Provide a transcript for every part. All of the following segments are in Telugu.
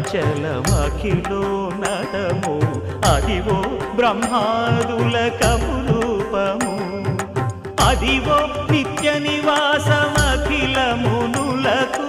వెంకటాచలమఖిలో నటము. అదివో బ్రహ్మాదుల కమురూపము అదివో నిత్య నివాసమఖిల మునులకు.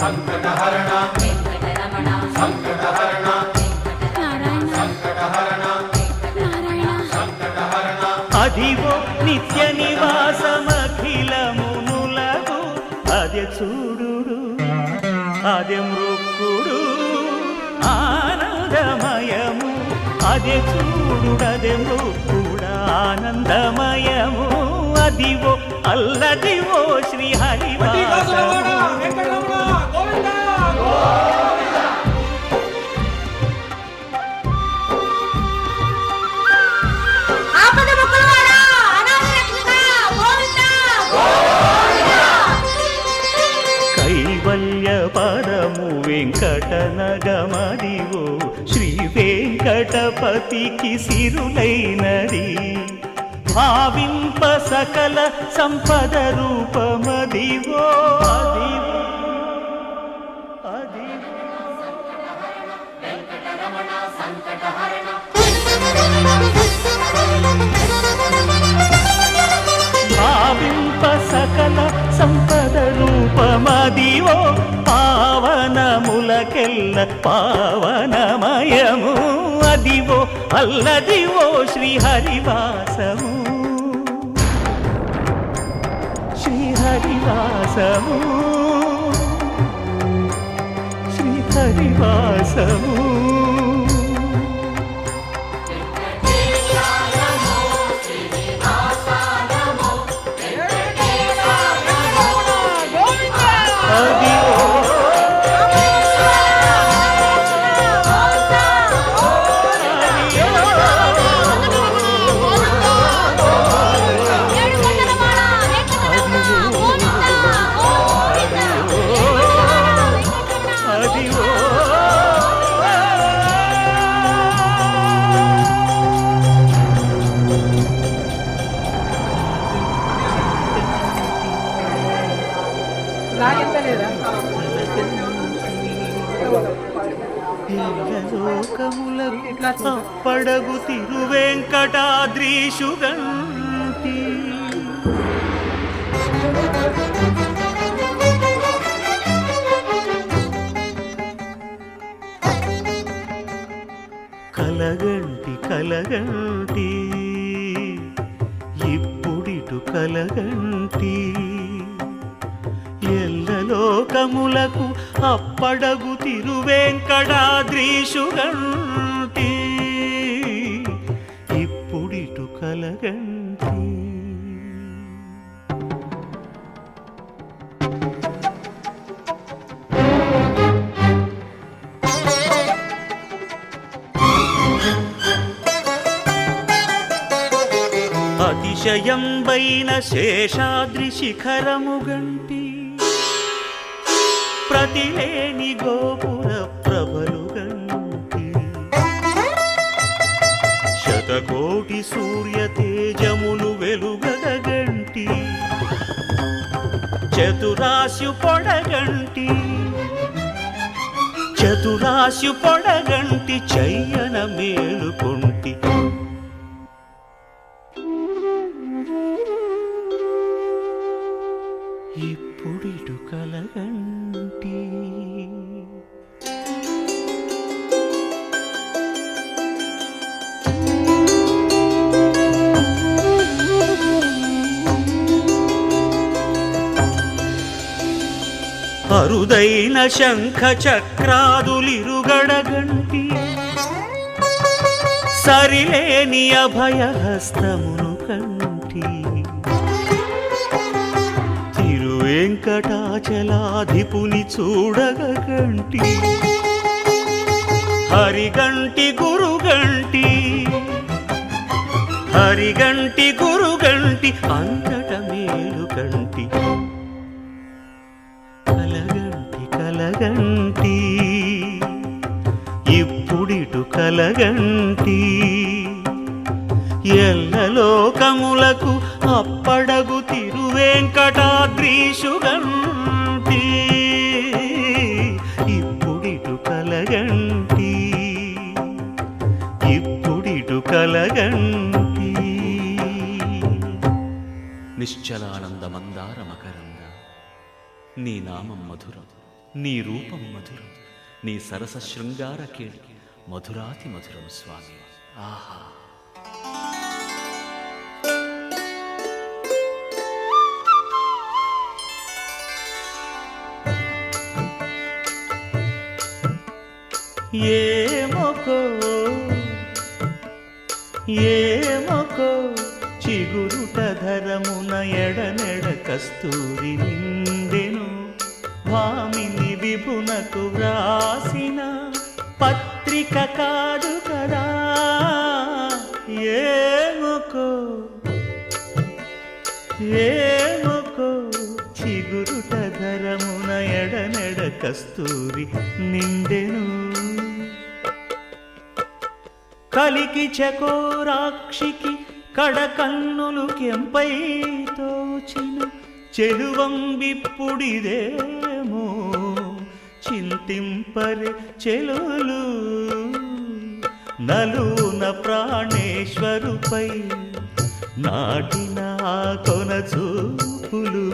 సంకటహరణ. సంకటహరణ. నారాయణ సంకటహరణ నారాయణ సంకటహరణ అదివో నిత్య నివాసమఖిల మునులకు. అదే చూడు అదే మృక్కుడు అదే చూడు కూడా ఆనందమయము. అదివో అల్లదివో శ్రీ వెంకట నగమదివో శ్రీ వెంకటపతికి సిరులైనది. భావింప సకల సంపద రూపమదివో. అదివో అదివో భావింప పావనములకెల్ల పావనమయము. అదివో అల్లదివో శ్రీహరివాసము. శ్రీహరివాసము. శ్రీహరివాసము. పడగు తిరువెంకటాద్రీషుగంటి కలగంటి కలగంటి ఇప్పుడిటు కలగంటి. ఎల్లలోకములకు అప్పడగు తిరువెంకటాద్రీషుగంటి అతిశయంబైన శేషాద్రి శిఖరము గంటి. ప్రతిలేని గోపుర ప్రభలు గంటి. శతకోటి సూర్య తేజములు వెలుగగంటి చతురాశు పొడగంటి చతురాశు పొడగంటి చయ్యన మేలుకొంటి కలగంటి అరుదైన శంఖ చక్రాదులిరుగడగంటి. సరిలేని అభయహస్తమును కంటి. వెంకటాచలాధిపుని చూడగ గంటి హరిగంటి గురుగంటి హరిగంటి గురుగంటి అంతట మేలు కంటి కలగంటి కలగంటి ఇప్పుడిటు కలగంటి ఎల్లలోకములకు అప్పడగు తిరువెంకటాద్రీషుగంటి ఇప్పుడిటు కలగంటి ఇప్పుడిటు కలగంటి నిశ్చలానంద మందార మకరంద నీ నామం మధురం నీ రూపం మధురం నీ సరస శృంగార కేళి మధురాతి మధురం స్వామి. ఆహా! ఏమొకో ఏమొకో చిగురుట ధరమున ఎడనెడ కస్తూరి నిండెను భామిని విభునకు వ్రాసిన పత్రిక కాదు కదా. ఏమొకో ఏమొకో చిగురుట ధరమున ఎడనెడ కస్తూరి నిండెను కలికి చకోరాక్షికి కడకన్నులు కెంపై తోచిన చెలువంబిప్పుడిదేమో చింతింపరి చెలులు. నలున ప్రాణేశ్వరుపై నాటిన కొన చూపులు.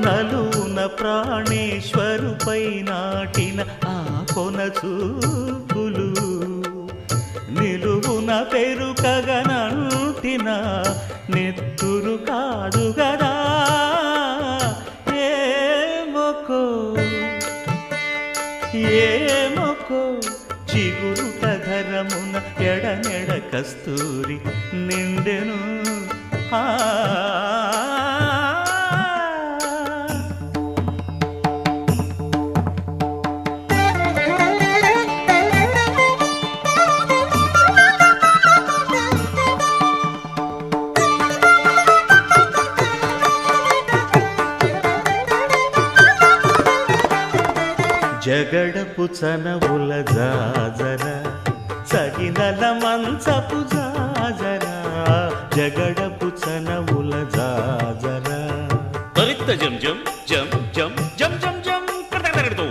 నలున ప్రాణేశ్వరుపై నాటిన కొనచూపులు కొన చూపులు నిలువున పెరుకగనంటిన నెత్తురు కాదు గదా. ఏమొకో ఏమొకో చిగురు తగరమున ఎడనెడ కస్తూరి నిండెను. ఆ జగడపు చనవుల జాజర సగినల మంచపు జాజర జగడపు చనవుల జాజర త్వరిత జం జం జం జం జం జం జం.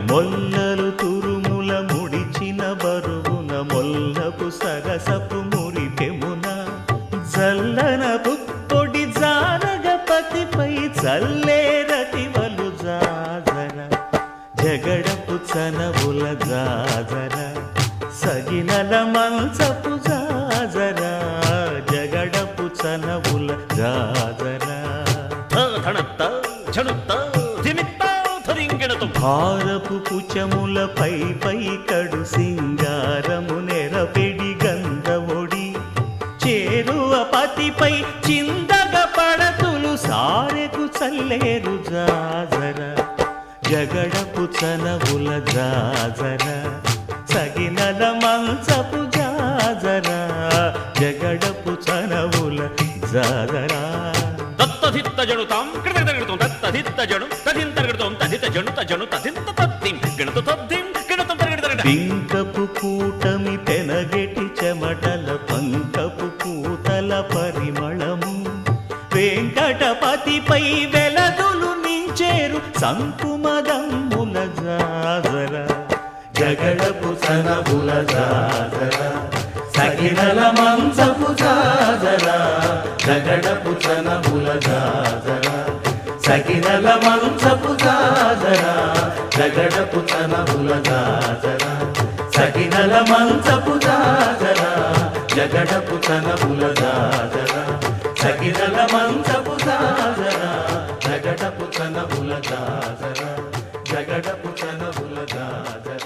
మొల్లలు తురుముల ముడిచిన బరువున మొల్లపు సరసపు మురిపెమున జల్లన పుప్పొడి జానగపతిపై చల్లేరతివలు జాజర జగడపు చనవుల జాజర సగినల మంచపు జాజర జగడపు చనవుల జాజర. భారపు పుచములపై పై కడు సింగారము నెరపెడి గంధవొడి చేరువ పతిపై చిందగ పడతులు సారెకు చల్లేరు జాజర. జగడపు చనవుల జాజర సగినల మంచపు జాజర జగడపు చనవుల జాజరా కడకడకడతో. దత్తధిత్త జణు తధింతరగడతోం తధిత జణుత జణు తధింత తద్దిం గణుత తద్దిం గణుతం తరగడతరగడ. పింకపు కూటమి పెనగెటి చెమటల పంకపు పూతల పరిమళము వెంకటపతిపై సంకుమదమ్ముల జాజర జగడపు సనబుల జాజర సగినల మంచపు జాజర జగడపు సనబుల జాజర సగినల మంచపు జాజర జగడపు సనబుల జాజర సగినల మంచపు జాజర జగడపు సనబుల జాజర సగినల మంచపు జాజర జగడపు సనబుల జాజర జగడపు తనవుల దాదర